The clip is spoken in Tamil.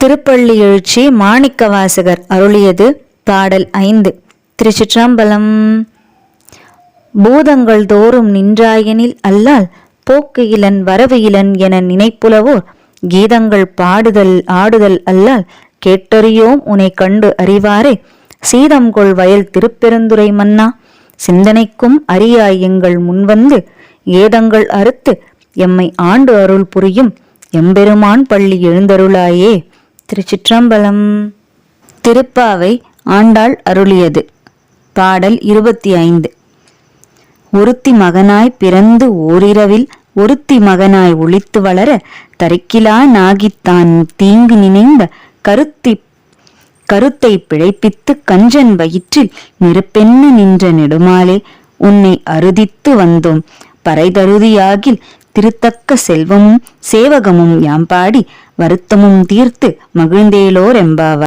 திருப்பள்ளி எழுச்சி மாணிக்க வாசகர் அருளியது பாடல் ஐந்து. திருச்சிற்றம்பலம். பூதங்கள் தோறும் நின்றாயனில் அல்லால் போக்கு இலன் வரவு இலன் என நினைப்புலவோர் கீதங்கள் பாடுதல் ஆடுதல் அல்லால் கேட்டறியோம் உனை கண்டு அறிவாரே. சீதம்கொள் வயல் திருப்பெருந்துரை மன்னா. சிந்தனைக்கும் அறியாய் எங்கள் முன்வந்து ஏதங்கள் அறுத்து எம்மை ஆண்டு அருள் புரியும். எம்பெருமான் பள்ளி எழுந்தருளாயே. திருச்சிற்றம்பலம் திருப்பாவை ஆண்டாள் அருளியது. பாடல் இருபத்தி ஐந்து. ஒருத்தி மகனாய் பிறந்து ஓரிரவில் ஒருத்தி மகனாய் ஒளித்து வளர தரிக்கிலா நாகித்தான் தீங்கு நினைந்த கருத்தி கருத்தை பிழைப்பித்து கஞ்சன் வயிற்றில் நெருப்பென்ன நின்ற நெடுமாலே உன்னை அருதித்து வந்தோம். பறைதருதியாகில் திருத்தக்க செல்வமும் சேவகமும் யாம்பாடி வருத்தமும் தீர்த்து மகிழ்ந்தேலோர் எம்பாவார்